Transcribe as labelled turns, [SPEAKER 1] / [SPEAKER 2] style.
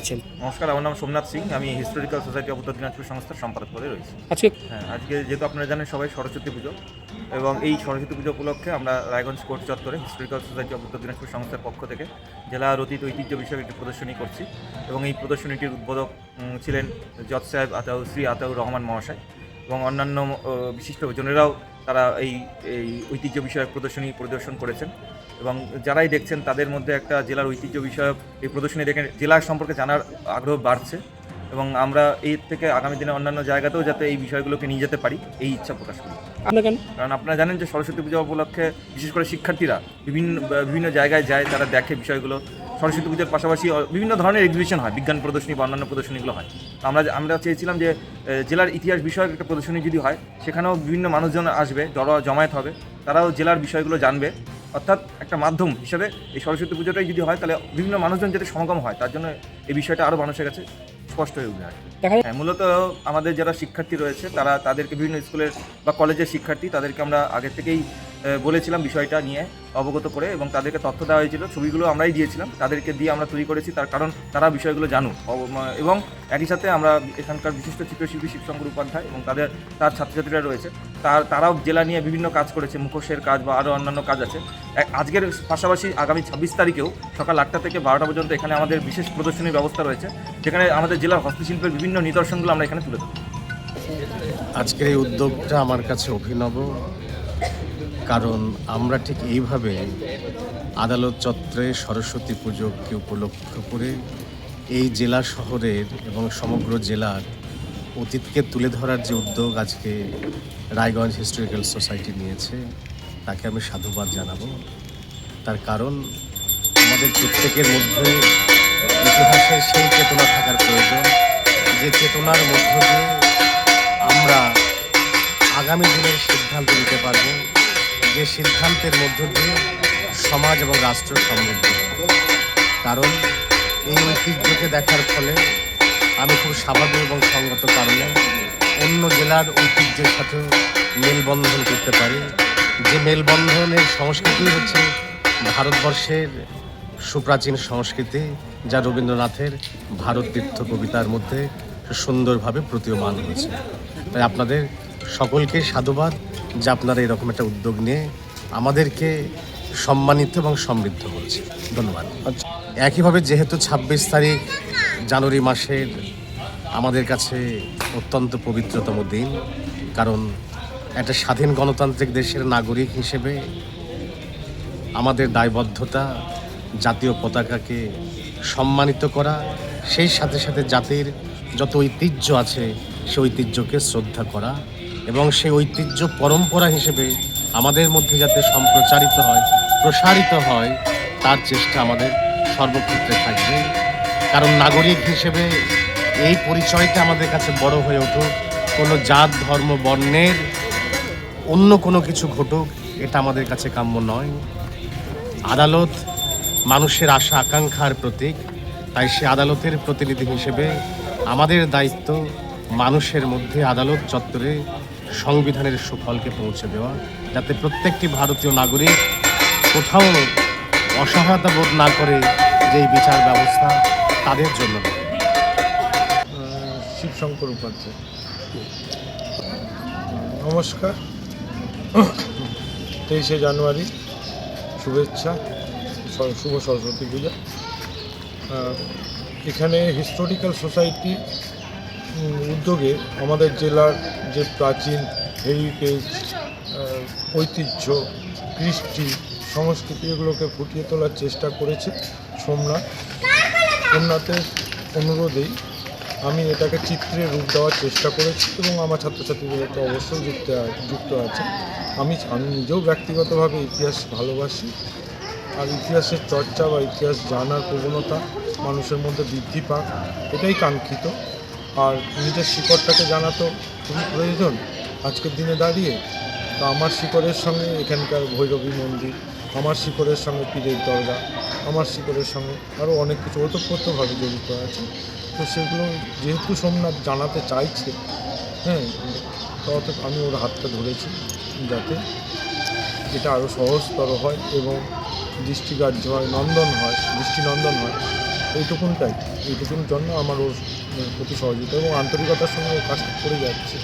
[SPEAKER 1] আছেন?
[SPEAKER 2] নমস্কার আমার নাম সোমনাথ সিং। আমি historical society of Uttar Dinajpur সংস্থার সম্পাদক পদে রয়েছি।
[SPEAKER 1] আজকে
[SPEAKER 2] হ্যাঁ আজকে যেহেতু আপনারা জানেন সবাই সরস্বতী পুজো এবং এই সরস্বতী পুজো উপলক্ষে আমরা রায়গঞ্জ কোর্ট চত্বরে historical society of Uttar Dinajpur সংস্থার পক্ষ থেকে জেলার অতীত ঐতিহ্য বিষয়ক একটি প্রদর্শনী করছি এবং এই প্রদর্শনীটির উদ্বোধক ছিলেন জজ সাহেব আতাউ শ্রী আতাউর রহমান মহাশয় এবং অন্যান্য বিশিষ্ট জনেরাও তারা এই এই ঐতিহ্য বিষয়ক প্রদর্শনী পরিদর্শন করেছেন এবং যারাই দেখছেন তাদের মধ্যে একটা জেলার ঐতিহ্য বিষয়ক এই প্রদর্শনী দেখে জেলা সম্পর্কে জানার আগ্রহ বাড়ছে এবং আমরা এর থেকে আগামী দিনে অন্যান্য জায়গাতেও যাতে এই বিষয়গুলোকে নিয়ে যেতে পারি এই ইচ্ছা প্রকাশ করি। কারণ আপনারা জানেন যে সরস্বতী পূজা উপলক্ষে বিশেষ করে শিক্ষার্থীরা বিভিন্ন বিভিন্ন জায়গায় যায় তারা দেখে বিষয়গুলো। সরস্বতী পুজোর পাশাপাশি বিভিন্ন ধরনের এক্সিবিশন হয় বিজ্ঞান প্রদর্শনী বা অন্যান্য প্রদর্শনীগুলো হয়। তো আমরা আমরা চেয়েছিলাম যে জেলার ইতিহাস বিষয়ক একটা প্রদর্শনী যদি হয় সেখানেও বিভিন্ন মানুষজন আসবে জড়ো জমায়েত হবে তারাও জেলার বিষয়গুলো জানবে। অর্থাৎ একটা মাধ্যম হিসেবে এই সরস্বতী পুজোটাই যদি হয় তাহলে বিভিন্ন মানুষজন যাতে সমাগম হয় তার জন্য এই বিষয়টা আরও মানুষের কাছে স্পষ্ট হয়ে
[SPEAKER 1] যায়
[SPEAKER 2] হ্যাঁ মূলত আমাদের যারা শিক্ষার্থী রয়েছে তারা তাদেরকে বিভিন্ন স্কুলের বা কলেজের শিক্ষার্থী তাদেরকে আমরা আগে থেকেই বলেছিলাম বিষয়টা নিয়ে অবগত করে এবং তাদেরকে তথ্য দেওয়া হয়েছিল। ছবিগুলো আমরাই দিয়েছিলাম, তাদেরকে দিয়ে আমরা তৈরি করেছি, তার কারণ তারা বিষয়গুলো জানুক। এবং একই সাথে আমরা এখানকার বিশিষ্ট চিত্রশিল্পী শিবশঙ্কর উপাধ্যায় এবং তাদের, তার ছাত্রছাত্রীরা রয়েছে। তার, তারাও জেলা নিয়ে বিভিন্ন কাজ করেছে, মুখোশের কাজ বা আরও অন্যান্য কাজ আছে। আজকের পাশাপাশি আগামী ছাব্বিশ তারিখেও সকাল আটটা থেকে বারোটা পর্যন্ত এখানে আমাদের বিশেষ প্রদর্শনীর ব্যবস্থা রয়েছে। যেখানে আমাদের জেলার হস্তশিল্পের বিভিন্ন নিদর্শনগুলো আমরা এখানে তুলে ধরব।
[SPEAKER 3] আজকের এই উদ্যোগটা আমার কাছে অভিনব। কারণ আমরা ঠিক এইভাবে আদালত চত্বরে সরস্বতী পুজোকে উপলক্ষ করে এই জেলা শহরের এবং সমগ্র জেলার অতীতকে তুলে ধরার যে উদ্যোগ আজকে রায়গঞ্জ হিস্টোরিক্যাল সোসাইটি নিয়েছে, তাকে আমি সাধুবাদ জানাব। তার কারণ আমাদের প্রত্যেকের মধ্যে ইতিহাসের সেই চেতনা থাকার প্রয়োজন। যে চেতনার মধ্য দিয়ে আমরা আগামী দিনের সিদ্ধান্ত নিতে পারব। যে সিদ্ধান্তের মধ্য দিয়ে সমাজ এবং রাষ্ট্র সমৃদ্ধ। কারণ এই ঐতিহ্যকে দেখার ফলে আমি খুব স্বাভাবিক এবং সঙ্গত কারণে অন্য জেলার ঐতিহ্যের সাথেও মেলবন্ধন করতে পারি। যে মেলবন্ধনের সংস্কৃতি হচ্ছে ভারতবর্ষের সুপ্রাচীন সংস্কৃতি, যা রবীন্দ্রনাথের ভারত তীর্থ কবিতার মধ্যে সুন্দরভাবে প্রতীয়মান হয়েছে। তাই আপনাদের সকলকে সাধুবাদ যে আপনারা এরকম একটা উদ্যোগ নিয়ে আমাদেরকে সম্মানিত এবং সমৃদ্ধ করেছে। ধন্যবাদ। একইভাবে যেহেতু ছাব্বিশ তারিখ জানুয়ারি মাসের আমাদের কাছে অত্যন্ত পবিত্রতম দিন, কারণ একটা স্বাধীন গণতান্ত্রিক দেশের নাগরিক হিসেবে আমাদের দায়বদ্ধতা, জাতীয় পতাকাকে সম্মানিত করা, সেই সাথে সাথে জাতির যত ঐতিহ্য আছে, সেই ঐতিহ্যকে শ্রদ্ধা করা এবং সেই ঐতিহ্য পরম্পরা হিসেবে আমাদের মধ্যে যাতে সম্প্রচারিত হয়, প্রসারিত হয়, তার চেষ্টা আমাদের সর্বক্ষেত্রে থাকবে। কারণ নাগরিক হিসেবে এই পরিচয়টা আমাদের কাছে বড় হয়ে উঠুক, কোনো জাত, ধর্ম, বর্ণের অন্য কোনো কিছু ঘটুক, এটা আমাদের কাছে কাম্য নয়। আদালত মানুষের আশা, আকাঙ্ক্ষার প্রতীক, তাই সে আদালতের প্রতিনিধি হিসেবে আমাদের দায়িত্ব মানুষের মধ্যে আদালত চত্বরে সংবিধানের সুফলকে পৌঁছে দেওয়া, যাতে প্রত্যেকটি ভারতীয় নাগরিক কোথাও অসহায়তা বোধ না করে যে বিচার ব্যবস্থা তাদের জন্য।
[SPEAKER 4] শিবশঙ্কর উপাধ্যায়। নমস্কার। তেইশে জানুয়ারি, শুভেচ্ছা শুভ সরস্বতী পূজা। এখানে হিস্টোরিক্যাল সোসাইটি উদ্যোগে আমাদের জেলার যে প্রাচীন হেরিটেজ ঐতিহ্য, কৃষ্টি, সংস্কৃতি, এগুলোকে ফুটিয়ে তোলার চেষ্টা করেছে সোমনাথ। সোমনাথের অনুরোধেই আমি এটাকে চিত্রে রূপ দেওয়ার চেষ্টা করেছি এবং আমার ছাত্রছাত্রীদের তো অবশ্যই যুক্ত যুক্ত আছে। আমি আমি নিজেও ব্যক্তিগতভাবে ইতিহাস ভালোবাসি আর ইতিহাসের চর্চা বা ইতিহাস জানার প্রবণতা মানুষের মধ্যে বৃদ্ধি পাক, এটাই কাঙ্ক্ষিত। আর নিজের শিকড়টাকে জানা তো খুবই প্রয়োজন, আজকের দিনে দাঁড়িয়ে। তো আমার শিকড়ের সঙ্গে এখানকার ভৈরবী মন্দির, আমার শিকড়ের সঙ্গে পীরের দরগা, আমার শিকড়ের সঙ্গে আরও অনেক কিছু ওতপ্রোতভাবে জড়িত আছে। তো সেগুলো যেহেতু সোমনাথ জানাতে চাইছে হ্যাঁ তত আমি ওর হাতটা ধরেছি যাতে এটা আরও সহজতর হয় এবং দৃষ্টিগ্রাহ্য হয়, নন্দন হয়, দৃষ্টিনন্দন হয়। এইটুকুনটাই এইটুকুন জন্য আমার ওর প্রতি সহযোগিতা এবং আন্তরিকতার সঙ্গে কাজ করে যাচ্ছে।